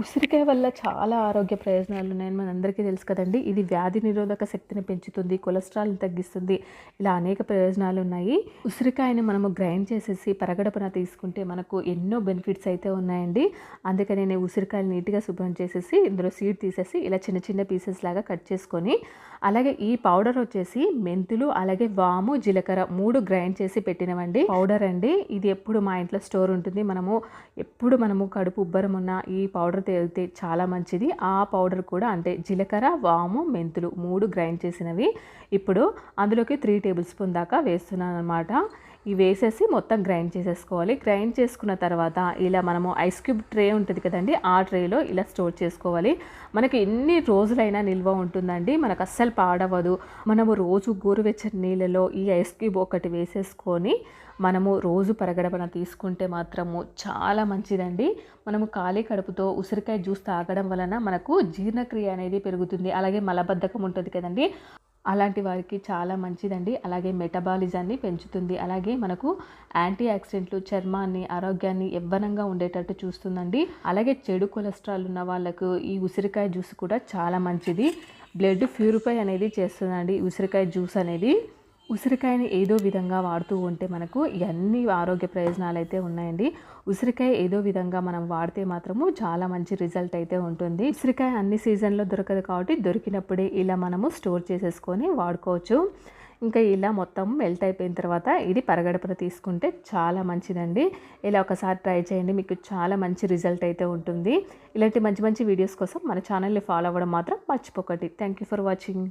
ఉసిరికాయ వల్ల చాలా ఆరోగ్య ప్రయోజనాలు ఉన్నాయని మనందరికీ తెలుసు కదండి. ఇది వ్యాధి నిరోధక శక్తిని పెంచుతుంది కొలెస్ట్రాల్ని తగ్గిస్తుంది. ఇలా అనేక ప్రయోజనాలు ఉన్నాయి. ఉసిరికాయని మనము గ్రైండ్ చేసేసి పరగడపన తీసుకుంటే మనకు ఎన్నో బెనిఫిట్స్ అయితే ఉన్నాయండి. అందుకని నేను ఉసిరికాయలు నీట్గా శుభ్రం చేసేసి ఇందులో సీడ్ తీసేసి ఇలా చిన్న చిన్న పీసెస్ లాగా కట్ చేసుకొని అలాగే ఈ పౌడర్ వచ్చేసి మెంతులు అలాగే వాము జీలకర్ర మూడు గ్రైండ్ చేసి పెట్టినవండి. పౌడర్ అండి. ఇది ఎప్పుడు మా ఇంట్లో స్టోర్ ఉంటుంది. మనము ఎప్పుడు మనము కడుపు ఉబ్బరం ఉన్న ఈ పౌడర్ తేలితే చాలా మంచిది. ఆ పౌడర్ కూడా అంటే జీలకర్ర వాము మెంతులు మూడు గ్రైండ్ చేసినవి. ఇప్పుడు అందులోకి త్రీ టేబుల్ స్పూన్ దాకా వేస్తున్నాను అనమాట ఇవి వేసేసి మొత్తం గ్రైండ్ చేసేసుకోవాలి. గ్రైండ్ చేసుకున్న తర్వాత ఇలా మనము ఐస్ క్యూబ్ ట్రే ఉంటుంది కదండి ఆ ట్రేలో ఇలా స్టోర్ చేసుకోవాలి. మనకి ఎన్ని రోజులైనా నిల్వ ఉంటుందండి మనకు అస్సలు పాడవదు మనము రోజు గోరువెచ్చని నీళ్ళలో ఈ ఐస్ క్యూబ్ ఒకటి వేసేసుకొని మనము రోజు పరగడపన తీసుకుంటే మాత్రము చాలా మంచిదండి. మనము ఖాళీ కడుపుతో ఉసిరికాయ జ్యూస్ తాగడం వలన మనకు జీర్ణక్రియ అనేది పెరుగుతుంది. అలాగే మలబద్ధకం ఉంటుంది కదండి. అలాంటి వారికి చాలా మంచిదండి. అలాగే మెటబాలిజాన్ని పెంచుతుంది. అలాగే మనకు యాంటీ ఆక్సిడెంట్లు చర్మాన్ని ఆరోగ్యాన్ని యవ్వనంగా ఉండేటట్టు చూస్తుందండి. అలాగే చెడు కొలెస్ట్రాల్ ఉన్న వాళ్ళకు ఈ ఉసిరికాయ జ్యూస్ కూడా చాలా మంచిది. బ్లడ్ ప్యూరిఫై అనేది చేస్తుందండి. ఉసిరికాయ జ్యూస్ అనేది ఉసిరికాయని ఏదో విధంగా వాడుతూ ఉంటే మనకు ఎన్ని ఆరోగ్య ప్రయోజనాలు అయితే ఉన్నాయండి. ఉసిరికాయ ఏదో విధంగా మనం వాడితే మాత్రము చాలా మంచి రిజల్ట్ అయితే ఉంటుంది. ఉసిరికాయ అన్ని సీజన్లో దొరకదు కాబట్టి దొరికినప్పుడే ఇలా మనము స్టోర్ చేసేసుకొని వాడుకోవచ్చు. ఇంకా ఇలా మొత్తం మెల్ట్ అయిపోయిన తర్వాత ఇది పరగడపన తీసుకుంటే చాలా మంచిదండి. ఇలా ఒకసారి ట్రై చేయండి మీకు చాలా మంచి రిజల్ట్ అయితే ఉంటుంది. ఇలాంటి మంచి మంచి వీడియోస్ కోసం మన ఛానల్ని ఫాలో అవ్వడం మాత్రం మర్చిపోకండి. Thank you for watching.